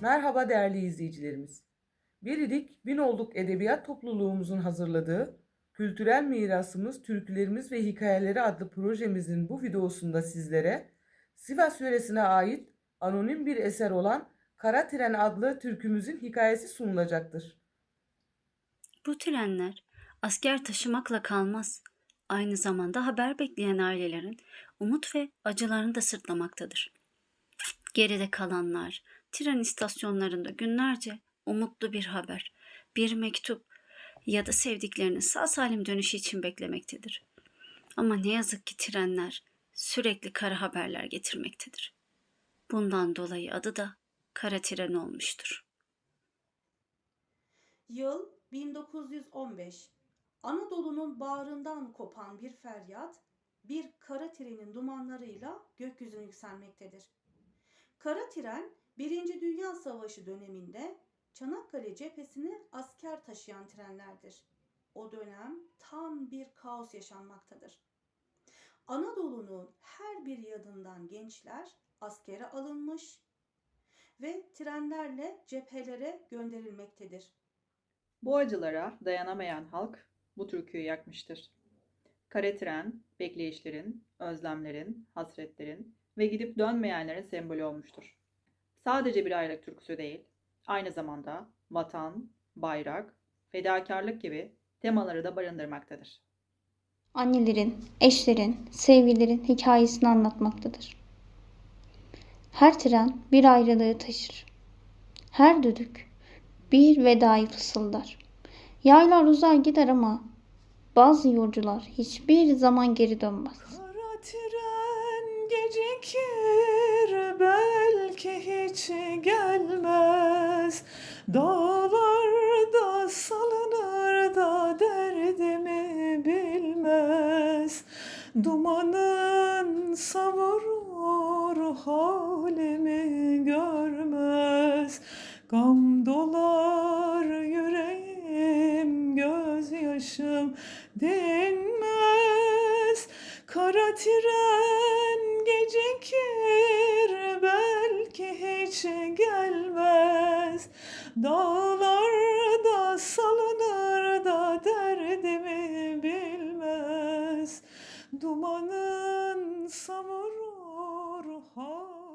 Merhaba değerli izleyicilerimiz. Biridik Bin Olduk Edebiyat Topluluğumuzun hazırladığı Kültürel Mirasımız, Türkülerimiz ve Hikayeleri adlı projemizin bu videosunda sizlere Sivas yöresine ait anonim bir eser olan Kara Tren adlı türkümüzün hikayesi sunulacaktır. Bu trenler asker taşımakla kalmaz. Aynı zamanda haber bekleyen ailelerin umut ve acılarını da sırtlamaktadır. Geride kalanlar tren istasyonlarında günlerce umutlu bir haber, bir mektup ya da sevdiklerinin sağ salim dönüşü için beklemektedir. Ama ne yazık ki trenler sürekli kara haberler getirmektedir. Bundan dolayı adı da kara tren olmuştur. Yıl 1915. Anadolu'nun bağrından kopan bir feryat, bir kara trenin dumanlarıyla gökyüzüne yükselmektedir. Kara tren, Birinci Dünya Savaşı döneminde Çanakkale cephesine asker taşıyan trenlerdir. O dönem tam bir kaos yaşanmaktadır. Anadolu'nun her bir yanından gençler askere alınmış ve trenlerle cephelere gönderilmektedir. Bu acılara dayanamayan halk bu türküyü yakmıştır. Kare tren, bekleyişlerin, özlemlerin, hasretlerin ve gidip dönmeyenlerin sembolü olmuştur. Sadece bir aylık türküsü değil, aynı zamanda vatan, bayrak, fedakarlık gibi temaları da barındırmaktadır. annelerin, eşlerin, sevgililerin hikayesini anlatmaktadır. Her tren bir ayrılığı taşır. Her düdük bir vedayı fısıldar. Yaylar uzar gider ama bazı yolcular hiçbir zaman geri dönmez. Kara tren gecikir belki hiç gelmez. Dağlarda salınır da derdimi bilmez. Dumanın savurur halimi görmez. Gam dolar yüreğim gözyaşım dinmez. Kara tren gelmez Dağlarda salınır da derdimi bilmez. Dumanın savurur hal